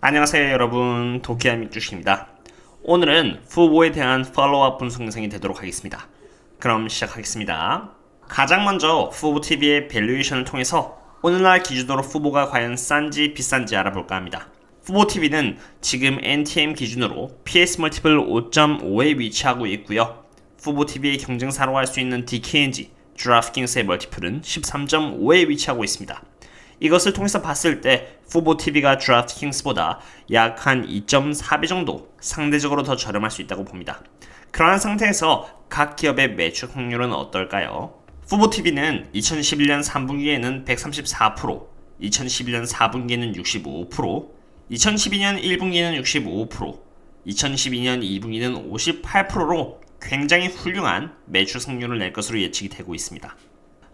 안녕하세요 여러분 도키아 밑주식입니다. 오늘은 후보에 대한 팔로우업 분석 영상이 되도록 하겠습니다. 그럼 시작하겠습니다. 가장 먼저 후보TV의 밸류에이션을 통해서 오늘날 기준으로 후보가 과연 싼지 비싼지 알아볼까 합니다. 후보TV는 지금 NTM 기준으로 PS 멀티플 5.5에 위치하고 있고요. 후보TV의 경쟁사로 할 수 있는 DKNG, 드라프킹스의 멀티플은 13.5에 위치하고 있습니다. 이것을 통해서 봤을 때 후보 TV가 드라프트킹스보다 약 한 2.4배 정도 상대적으로 더 저렴할 수 있다고 봅니다. 그러한 상태에서 각 기업의 매출 확률은 어떨까요? 후보 TV는 2011년 3분기에는 134%, 2011년 4분기에는 65%, 2012년 1분기는 65%, 2012년 2분기는 58%로 굉장히 훌륭한 매출 성률을 낼 것으로 예측이 되고 있습니다.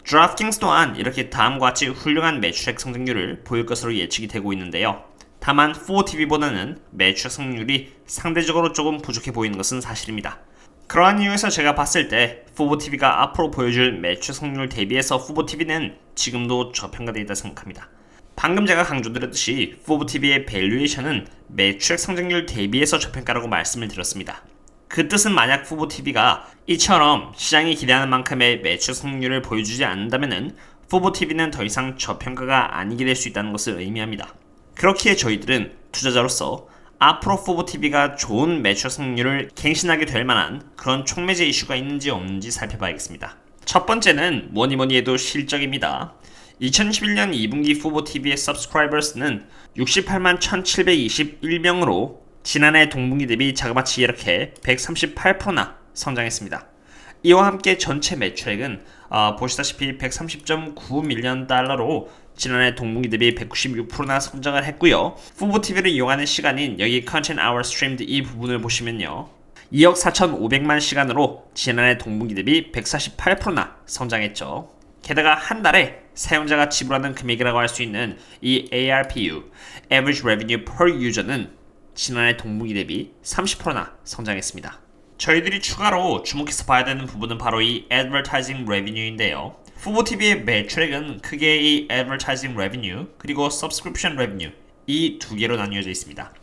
드라프팅스 또한 이렇게 다음과 같이 훌륭한 매출액 성장률을 보일 것으로 예측이 되고 있는데요. 다만 4TV보다는 매출 성률이 상대적으로 조금 부족해 보이는 것은 사실입니다. 그러한 이유에서 제가 봤을 때 후보TV가 앞으로 보여줄 매출 성률 대비해서 후보TV는 지금도 저평가되어 있다 생각합니다. 방금 제가 강조드렸듯이 후보TV의 밸류에이션은 매출액 성장률 대비해서 저평가라고 말씀을 드렸습니다. 그 뜻은 만약 후보 TV가 이처럼 시장이 기대하는 만큼의 매출 성률을 보여주지 않는다면 후보 TV는 더 이상 저평가가 아니게 될 수 있다는 것을 의미합니다. 그렇기에 저희들은 투자자로서 앞으로 후보 TV가 좋은 매출 성률을 갱신하게 될 만한 그런 촉매제 이슈가 있는지 없는지 살펴봐야겠습니다. 첫 번째는 뭐니 뭐니 해도 실적입니다. 2011년 2분기 후보 TV의 subscribers는 68만 1721명으로 지난해 동분기 대비 자그마치 이렇게 138%나 성장했습니다. 이와 함께 전체 매출액은 어, 보시다시피 130.9 밀리언 달러로 지난해 동분기 대비 196%나 성장을 했고요. 후보 TV를 이용하는 시간인 여기 Content Hour 이 부분을 보시면요. 2억 4,500만 시간으로 지난해 동분기 대비 148%나 성장했죠. 게다가 한 달에 사용자가 지불하는 금액이라고 할 수 있는 이 ARPU, Average Revenue Per User는 지난해 동분기 대비 30%나 성장했습니다. 저희들이 추가로 주목해서 봐야 되는 부분은 바로 이 Advertising Revenue인데요. 후보TV의 매출액은 크게 이 Advertising Revenue 그리고 Subscription Revenue 이 두 개로 나뉘어져 있습니다.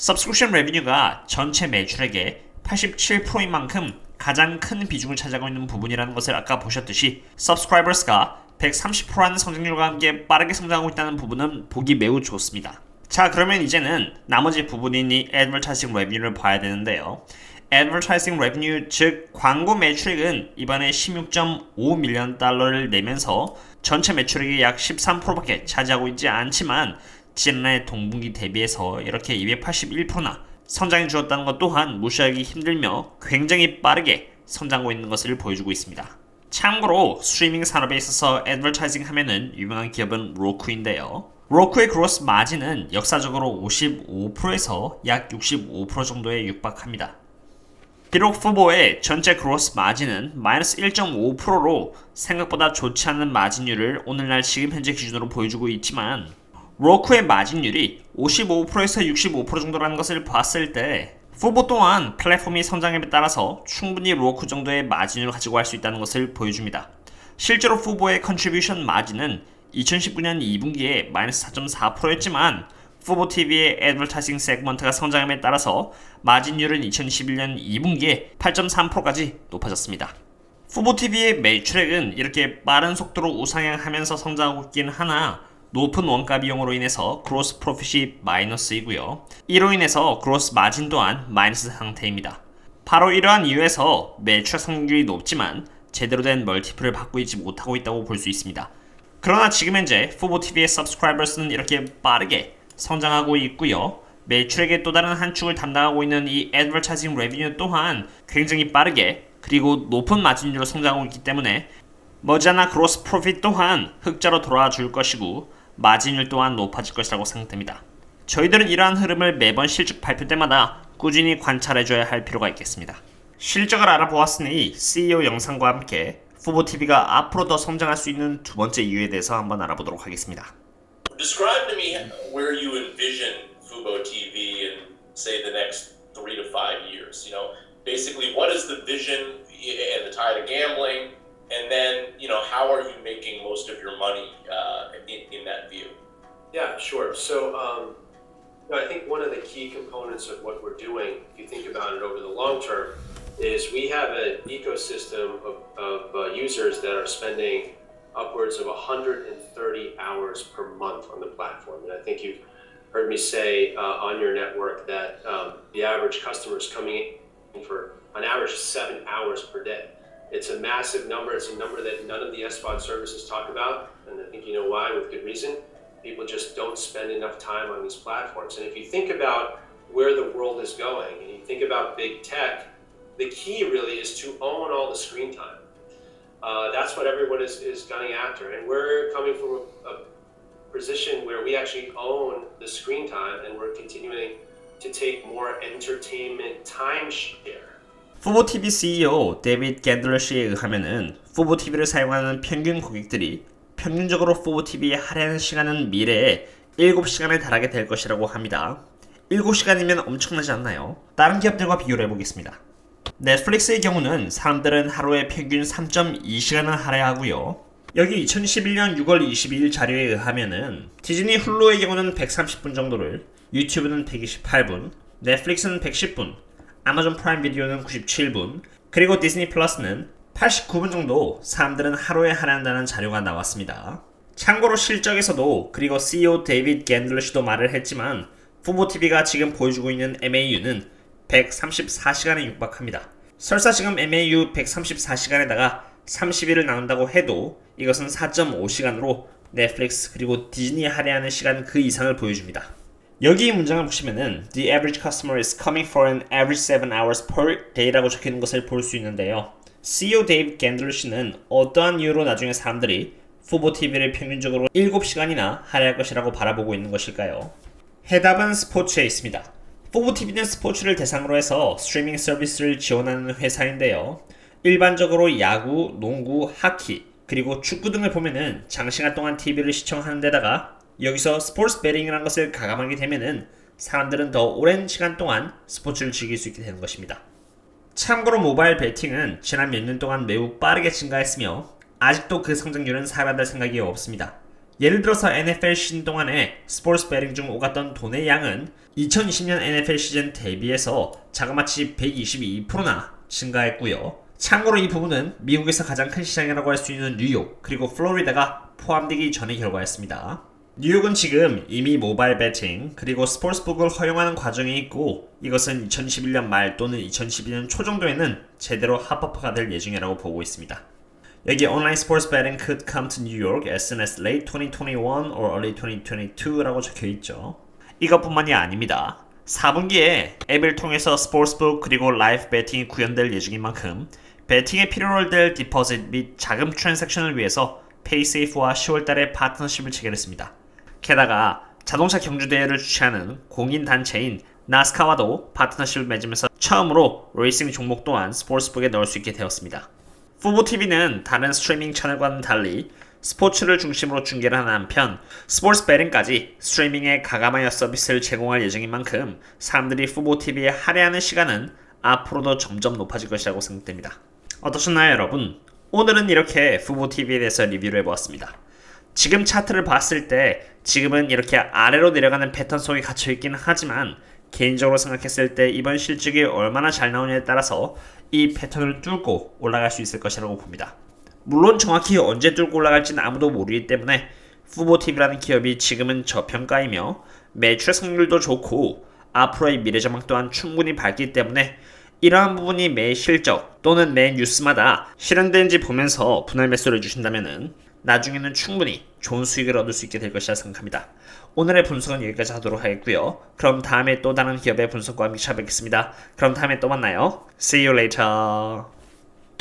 Subscription Revenue가 전체 매출액의 87%인 만큼 가장 큰 비중을 차지하고 있는 부분이라는 것을 아까 보셨듯이 Subscribers가 130%라는 성장률과 함께 빠르게 성장하고 있다는 부분은 보기 매우 좋습니다. 자 그러면 이제는 나머지 부분인 이 advertising revenue를 봐야 되는데요. advertising revenue 즉 광고 매출액은 이번에 16.5 밀리언 달러를 내면서 전체 매출액의 약 13%밖에 차지하고 있지 않지만 지난해 동분기 대비해서 이렇게 281%나 성장해 주었다는 것 또한 무시하기 힘들며 굉장히 빠르게 성장하고 있는 것을 보여주고 있습니다. 참고로 스트리밍 산업에 있어서 애드버타이징 하면은 유명한 기업은 로쿠인데요. 로크의 그로스 마진은 역사적으로 55%에서 약 65% 정도에 육박합니다. 비록 후보의 전체 그로스 마진은 마이너스 1.5%로 생각보다 좋지 않은 마진율을 오늘날 지금 현재 기준으로 보여주고 있지만 로크의 마진율이 55%에서 65% 정도라는 것을 봤을 때 후보 또한 플랫폼이 성장함에 따라서 충분히 로크 정도의 마진을 가지고 할 수 있다는 것을 보여줍니다. 실제로 후보의 컨트리뷰션 마진은 2019년 2분기에 마이너스 4.4%였지만 후보TV의 애드버타이징 세그먼트가 성장함에 따라서 마진율은 2021년 2분기에 8.3%까지 높아졌습니다. 후보TV의 매출액은 이렇게 빠른 속도로 우상향하면서 성장하고 있긴 하나 높은 원가 비용으로 인해서 그로스 프로핏이 마이너스이고요. 이로 인해서 그로스 마진 또한 마이너스 상태입니다. 바로 이러한 이유에서 매출 성률이 높지만 제대로 된 멀티플을 받고 있지 못하고 있다고 볼 수 있습니다. 그러나 지금 현재 후보TV의 subscribers는 이렇게 빠르게 성장하고 있고요. 매출액의 또 다른 한 축을 담당하고 있는 이 advertising revenue 또한 굉장히 빠르게 그리고 높은 마진율로 성장하고 있기 때문에 머지않아 그로스 프로핏 또한 흑자로 돌아와 줄 것이고 마진율 또한 높아질 것이라고 생각됩니다. 저희들은 이러한 흐름을 매번 실적 발표 때마다 꾸준히 관찰해줘야 할 필요가 있겠습니다. 실적을 알아보았으니 CEO 영상과 함께 후보TV가 앞으로 더 성장할 수 있는 두 번째 이유에 대해서 한번 알아보도록 하겠습니다. Describe to me where you envision Fubo TV in, say, the next three to five years. You know, basically, what is the vision and the tide of gambling, and then you know, how are you making most of your money uh, in, in that view? Yeah, sure. So, um, No, I think one of the key components of what we're doing, if you think about it over the long term, is we have an ecosystem of, of uh, users that are spending upwards of 130 hours per month on the platform. And I think you've heard me say uh, on your network that um, the average customer is coming in for on average of seven hours per day. It's a massive number. It's a number that none of the SPOD services talk about, and I think you know why with good reason. People just don't spend enough time on these platforms. And if you think about where the world is going, and you think about big tech, the key really is to own all the screen time. Uh, that's what everyone is, is gunning after. And we're coming from a, a position where we actually own the screen time and we're continuing to take more entertainment timeshare. fu보TV CEO 데빗 겐들러시에 의하면은 fu보TV를 사용하는 평균 고객들이 평균적으로 fu보TV에 할애하는 시간은 미래에 7시간에 달하게 될 것이라고 합니다. 7시간이면 엄청나지 않나요? 다른 기업들과 비교를 해보겠습니다. 넷플릭스의 경우는 사람들은 하루에 평균 3.2시간을 할애하고요. 여기 2021년 6월 22일 자료에 의하면은 디즈니 훌루의 경우는 130분 정도를, 유튜브는 128분, 넷플릭스는 110분, 아마존 프라임 비디오는 97분, 그리고 디즈니 플러스는 89분 정도 사람들은 하루에 할애한다는 자료가 나왔습니다. 참고로 실적에서도 그리고 CEO 데이빗 겐들러시도 말을 했지만 fuboTV가 지금 보여주고 있는 MAU는 134시간에 육박합니다. 설사 지금 MAU 134시간에다가 30일을 나눈다고 해도 이것은 4.5시간으로 넷플릭스 그리고 디즈니 할애하는 시간 그 이상을 보여줍니다. 여기 이 문장을 보시면은 The average customer is coming for an average 7 hours per day라고 적혀있는 것을 볼 수 있는데요. CEO 데이브 겐들러 씨는 어떠한 이유로 나중에 사람들이 fubo TV를 평균적으로 7시간이나 할애할 것이라고 바라보고 있는 것일까요? 해답은 스포츠에 있습니다. Fubo TV는 스포츠를 대상으로 해서 스트리밍 서비스를 지원하는 회사인데요. 일반적으로 야구, 농구, 하키, 그리고 축구 등을 보면은 장시간 동안 TV를 시청하는 데다가 여기서 스포츠 베팅이라는 것을 가감하게 되면은 사람들은 더 오랜 시간 동안 스포츠를 즐길 수 있게 되는 것입니다. 참고로 모바일 베팅은 지난 몇 년 동안 매우 빠르게 증가했으며 아직도 그 성장률은 사라질 생각이 없습니다. 예를 들어서 NFL 시즌 동안에 스포츠 베팅 중 오갔던 돈의 양은 2020년 NFL 시즌 대비해서 자그마치 122%나 증가했고요. 참고로 이 부분은 미국에서 가장 큰 시장이라고 할 수 있는 뉴욕 그리고 플로리다가 포함되기 전의 결과였습니다. 뉴욕은 지금 이미 모바일 베팅 그리고 스포츠북을 허용하는 과정에 있고 이것은 2021년 말 또는 2022년 초 정도에는 제대로 합법화가 될 예정이라고 보고 있습니다. 여기 온라인 스포츠 betting could come to New York as late 2021 or early 2022라고 적혀 있죠. 이것뿐만이 아닙니다. 4분기에 앱을 통해서 스포츠북 그리고 라이브 베팅이 구현될 예정인 만큼 베팅에 필요로 될 디포짓 및 자금 트랜잭션을 위해서 페이세이프와 10월달에 파트너십을 체결했습니다. 게다가 자동차 경주 대회를 주최하는 공인 단체인 나스카와도 파트너십을 맺으면서 처음으로 레이싱 종목 또한 스포츠북에 넣을 수 있게 되었습니다. fuboTV는 다른 스트리밍 채널과는 달리 스포츠를 중심으로 중계를 하는 한편 스포츠 베팅까지 스트리밍에 가감하여 서비스를 제공할 예정인 만큼 사람들이 fuboTV에 할애하는 시간은 앞으로도 점점 높아질 것이라고 생각됩니다. 어떠셨나요 여러분? 오늘은 이렇게 fuboTV에 대해서 리뷰를 해보았습니다. 지금 차트를 봤을 때 지금은 이렇게 아래로 내려가는 패턴 속에 갇혀 있기는 하지만 개인적으로 생각했을 때 이번 실적이 얼마나 잘 나오냐에 따라서 이 패턴을 뚫고 올라갈 수 있을 것이라고 봅니다. 물론 정확히 언제 뚫고 올라갈지는 아무도 모르기 때문에 fuboTV라는 기업이 지금은 저평가이며 매출 성률도 좋고 앞으로의 미래 전망 또한 충분히 밝기 때문에 이러한 부분이 매 실적 또는 매 뉴스마다 실현되는지 보면서 분할 매수를 해주신다면 나중에는 충분히 좋은 수익을 얻을 수 있게 될 것이라 생각합니다. 오늘의 분석은 여기까지 하도록 하겠고요. 그럼 다음에 또 다른 기업의 분석과 함께 찾아뵙겠습니다. 그럼 다음에 또 만나요. See you later.